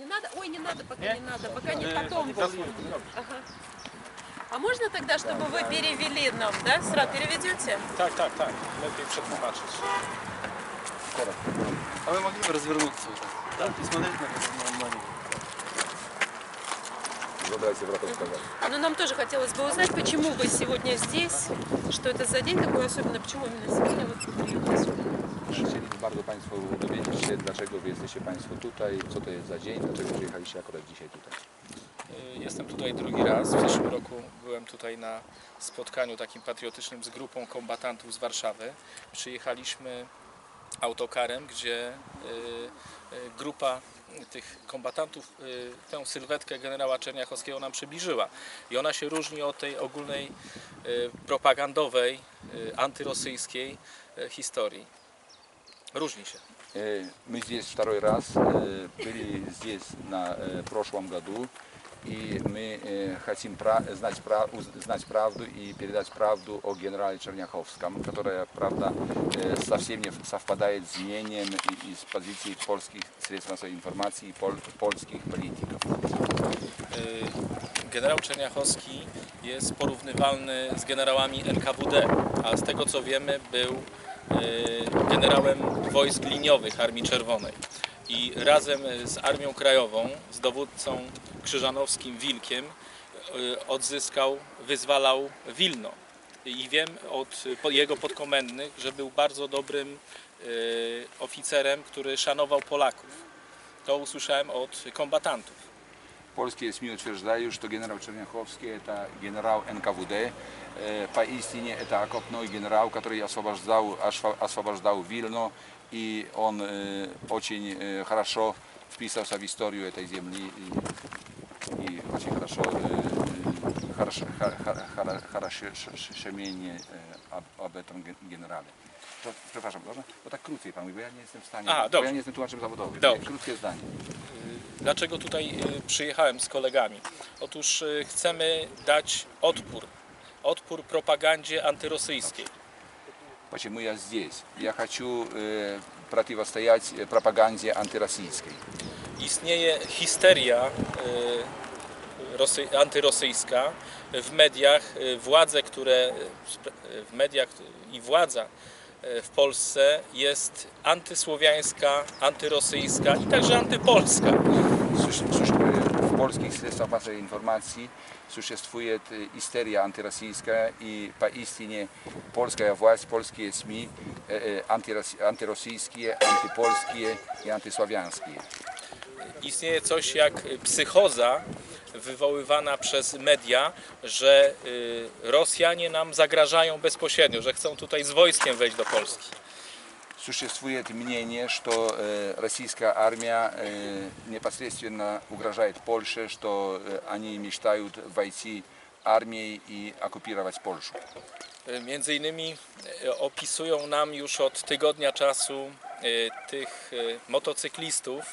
Не надо? Ой, не надо, пока Не? не надо, пока не Э, потом. послушайте. Ага. А можно тогда, чтобы вы перевели нам, да? Сразу переведете? Tak, tak, tak. Lepiej przetłumaczyć. А вы могли бы развернуться вот так? Да, и смотреть на, них. Задайте врата сказать. Ну, нам тоже хотелось бы узнать, почему вы сегодня здесь, что это за день такой особенный, почему именно сегодня вы приехали сюда. Chcieliśmy bardzo Państwu dowiedzieć się, dlaczego Wy jesteście Państwo tutaj, co to jest za dzień, dlaczego przyjechaliście akurat dzisiaj tutaj. Y, Jestem tutaj drugi raz. W zeszłym roku byłem tutaj na spotkaniu takim patriotycznym z grupą kombatantów z Warszawy. Przyjechaliśmy autokarem, gdzie y, y, grupa tych kombatantów tę sylwetkę generała Czerniachowskiego nam przybliżyła. I ona się różni od tej ogólnej propagandowej, antyrosyjskiej historii. Różni się. Э, Мы здесь второй раз, э, были здесь на э, прошлом году, и мы э, хотим пра- знать, пра- уз- знать правду и передать правду о генерале Черняховском, которая, правда, э, совсем не совпадает с мнением и, и с позицией польских средств массовой информации и пол- польских политиков. Y, Generał Czerniachowski jest porównywalny z generałami NKWD, a z tego co wiemy był y, generałem wojsk liniowych Armii Czerwonej. I razem z Armią Krajową, z dowódcą Krzyżanowskim Wilkiem y, odzyskał, wyzwalał Wilno. I wiem od jego podkomendnych, że był bardzo dobrym y, oficerem, który szanował Polaków. To usłyszałem od kombatantów Польские СМИ утверждают, что генерал Черняховский это генерал НКВД. Э, Поистине это окопной генерал, который освобождал, осво- освобождал Вильно, и он э, очень э, хорошо вписался в историю этой земли и, и очень хорошо, э, хорошо, хо- хо- хоро- хорошо ш- ш- шемение э, об, об этом ген- генерале. To, przepraszam, można? Bo tak krócej pan mówi, bo ja nie jestem w stanie, A, bo dobrze. ja nie jestem tłumaczem zawodowym. Dobrze. Krótkie zdanie. Dlaczego tutaj y, przyjechałem z kolegami? Otóż y, chcemy dać odpór. Odpór propagandzie antyrosyjskiej. Почему я здесь? Я хочу э, противостоять э, пропаганде антироссийской. Istnieje histeria y, rosy, antyrosyjska w mediach. y, Władze, które y, w mediach i władza y, w Polsce jest antysłowiańska, antyrosyjska i także antypolska. Суще- суще- э, В польских средствах массовой информации существует э, истерия антироссийская и поистине польская власть, польские СМИ э, э, антирос- антироссийские, антипольские и антиславянские. istnieje coś jak psychoza wywoływana przez media, że y, Rosjanie nam zagrażają bezpośrednio, że chcą tutaj z wojskiem wejść do Polski. Существует мнение, что э, российская армия э, непосредственно угрожает Польше, что э, они мечтают войти армией и оккупировать Польшу. Y, Między innymi y, opisują nam już od tygodnia czasu y, tych y, motocyklistów,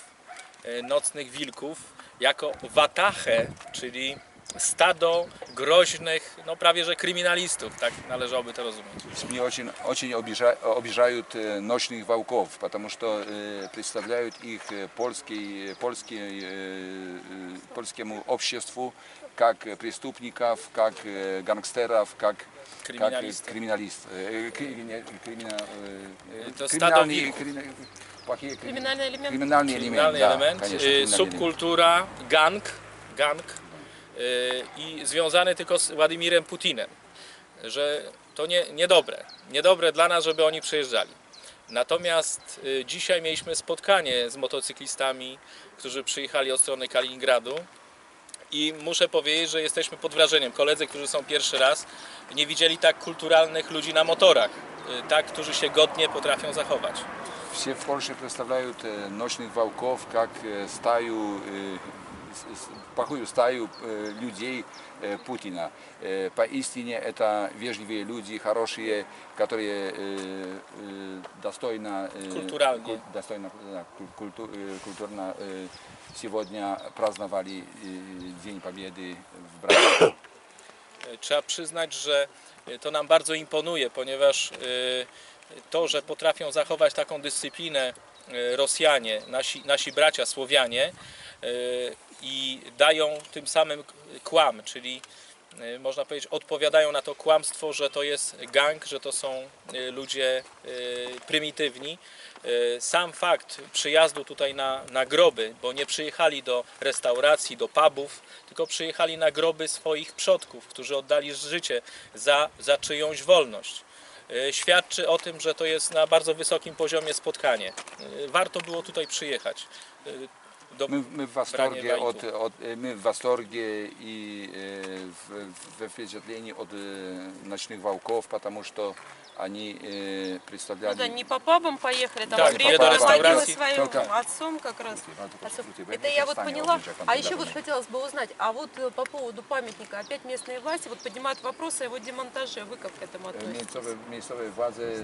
y, nocnych wilków, jako watachę, czyli stado groźnych, no prawie że kryminalistów, tak należałoby to rozumieć. СМИ очень, очень обижа- обижают э, ночных волков, потому что э, представляют их э, польский, польский, э, э, польскому обществу как э, преступников, как э, гангстеров, как как, э, Криминалистов. криминалист, э, кри- не, кримина- э, э, Это криминальные- стадо вилков. крими- плохие крими- Криминальный элемент? Криминальный элемент, Kryminalny да, element, конечно, y, криминальный элемент. subkultura, gang, gang y, i związany tylko z Władimirem Putinem, że to nie, niedobre, niedobre dla nas, żeby oni przyjeżdżali. Natomiast y, dzisiaj mieliśmy spotkanie z motocyklistami, którzy przyjechali od strony Kaliningradu i muszę powiedzieć, że jesteśmy pod wrażeniem. Koledzy, którzy są pierwszy raz, nie widzieli tak kulturalnych ludzi na motorach, y, tak, którzy się godnie potrafią zachować. Все в Польше представляют э, ночных волков как э, стаю, э, с- с- плохую стаю э, людей э, Путина. Э, Поистине это вежливые люди, хорошие, которые э, э, достойно, э, Культуральные. куль- достойно да, куль- культу- э, культурно э, сегодня праздновали э, День Победы в Братске. Trzeba przyznać, że to nam bardzo imponuje, ponieważ y, to, że potrafią zachować taką dyscyplinę y, Rosjanie, nasi, nasi bracia Słowianie, i dają tym samym kłam, czyli y, można powiedzieć, odpowiadają na to kłamstwo, że to jest gang, że to są y, ludzie y, prymitywni. Sam fakt przyjazdu tutaj na, na groby, bo nie przyjechali do restauracji, do pubów, tylko przyjechali na groby swoich przodków, którzy oddali życie za, za czyjąś wolność. Świadczy o tym, że to jest na bardzo wysokim poziomie spotkanie. Warto było tutaj przyjechać. My w Branie восторге от, от, мы в восторге и э, в, в впечатлении от э, ночных волков, потому что они э, Ну представляли... да, не по пабам поехали, там Да, до Владимир ресторации. своим Только- отцом как раз. А, Отцом. Это я вот поняла. А еще вот в хотелось бы узнать, а вот по поводу памятника, опять местные власти вот поднимают вопросы о его демонтаже, вы как к этому относитесь? Miejscowe, miejscowe władze e,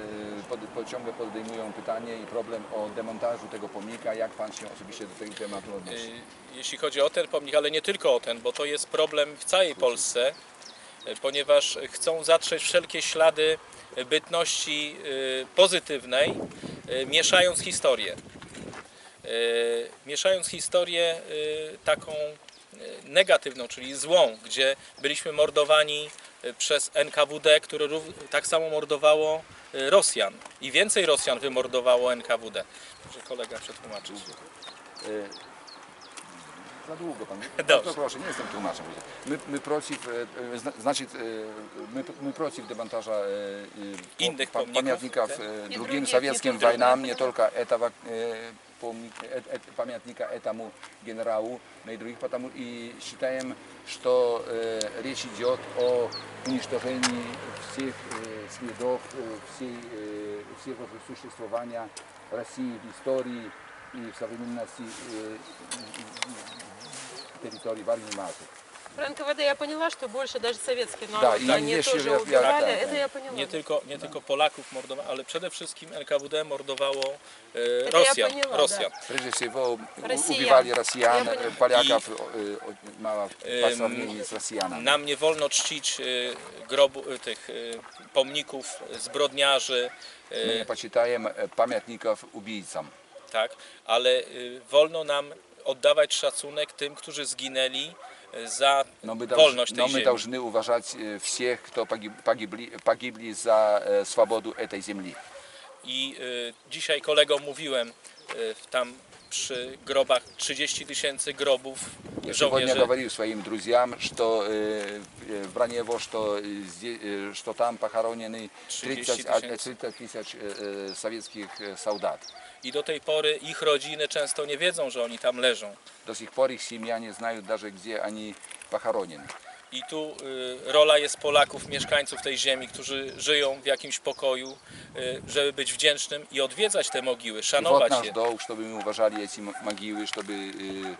pod, pod, ciągle podejmują pytanie i problem o demontażu tego pomnika. Jak pan się osobiście do tego odnosi? Y, jeśli chodzi o ten pomnik, ale nie tylko o ten, bo to jest problem w całej Polsce, y, ponieważ chcą zatrzeć wszelkie ślady bytności y, pozytywnej, mieszając historię. Mieszając historię taką negatywną, czyli złą, gdzie byliśmy mordowani przez NKWD, które tak samo mordowało Rosjan i więcej Rosjan wymordowało NKWD. Może kolega przetłumaczyć. E, Za długo pan. Dobrze. No, proszę, nie jestem tłumaczem. My, my przeciw, e, e, zna- znaczy, e, my, my przeciw demontaża e, e, Innych pa- pomników, pamiętników tak? e, I drugim drugich, sowieckim nie tylko wojnам, nie drugich. только этого e, помник, э, э, памятника этому генералу, но и других, потому и считаем, что э, речь идет о уничтожении всех э, следов э, всей, э, всего существования России в истории и в современности э, территории Варни Мазур. Про НКВД я поняла, что больше даже советский народ, Да, и они еще тоже я- я- убивали, да, это да. я поняла. Nie tylko, nie tylko Polaków mordowało, ale przede wszystkim NKWD mordowało e, ja Rosjan. поняла, Rosjan. Прежде всего у- Россиян. убивали россиян, Я поняла. э, поляков э, э, мало по Эм, сравнению с россиянами. Nam nie wolno czcić e, grobu, e, tych e, pomników zbrodniarzy, e, Мы не почитаем э, памятников убийцам. tak, ale e, wolno nam oddawać szacunek tym, którzy zginęli e, za Но мы, wolność должны, tej но мы ziemi. должны уважать э, всех, кто погиб- погибли, погибли за э, свободу этой земли. I e, dzisiaj kolegom mówiłem e, w tam przy grobach 30 tysięcy grobów Я сегодня żołnierzy. говорил своим друзьям, что э, э, в Бранево, что, э, зде- э, что там похоронены 30, 30 а, тысяч. 30 тысяч э, э, советских э, солдат. I do tej pory ich rodziny często nie wiedzą, że oni tam leżą. До сих пор их семья не знают даже, где они похоронены. I tu y, rola jest Polaków, mieszkańców tej ziemi, którzy żyją w jakimś pokoju, y, żeby być wdzięcznym i odwiedzać te mogiły, szanować je. dołóż, żeby my uważali te mogiły, żeby y,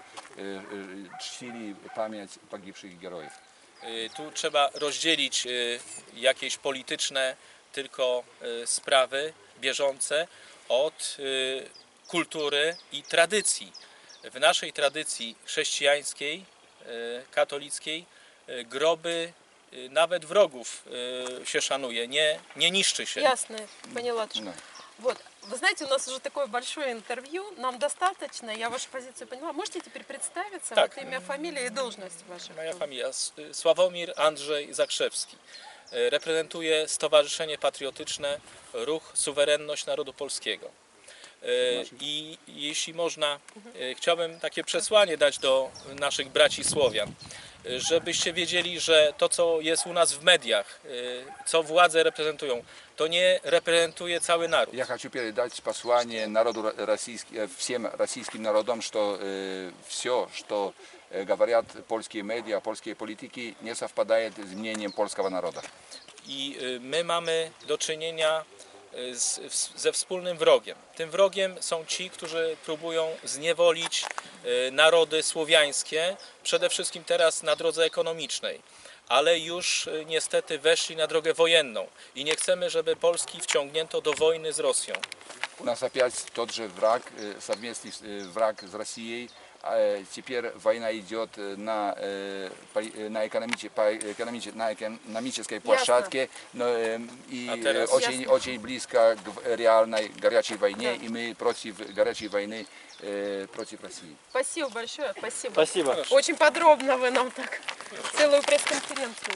czcili pamięć pogibszych gierojów. Tu trzeba rozdzielić jakieś polityczne tylko sprawy bieżące od kultury i tradycji. W naszej tradycji chrześcijańskiej, katolickiej groby y, nawet wrogów y, się szanuje, nie, nie niszczy się. Ясно, поняла. Да. Вот, вы знаете, у нас уже такое большое интервью, нам достаточно, я вашу позицию поняла. Можете теперь представиться, Так. вот имя, фамилия и должность ваша? Moja familia S- Sławomir Andrzej Zakrzewski. E, Reprezentuję Stowarzyszenie Patriotyczne Ruch Suwerenność Narodu Polskiego. E, I jeśli można, e, chciałbym takie przesłanie dać do naszych braci Słowian, e, żebyście wiedzieli, że to, co jest u nas w mediach, e, co władze reprezentują, to nie reprezentuje cały naród. Я хочу передать послание народу ро- российски- э, всем российским народам, что все, что э, говорят польские медиа, польские политики, не совпадает с мнением польского народа. I y, my mamy do czynienia y, z, w- ze wspólnym wrogiem. Tym wrogiem są ci, którzy próbują zniewolić y, narody słowiańskie, przede wszystkim teraz na drodze ekonomicznej, ale już y, niestety weszli na drogę wojenną i nie chcemy, żeby Polski wciągnięto do wojny z Rosją. У нас опять тот же враг, э, совместный э, враг с Россией, э, теперь война идет э, на, э, э, на, экономиче- по экономиче- на экономической площадке но, э, и А э, очень, Ясно. очень близко к реальной горячей войне, и мы против горячей войны э, против России. Спасибо большое, спасибо. Спасибо. Очень подробно вы нам так целую пресс-конференцию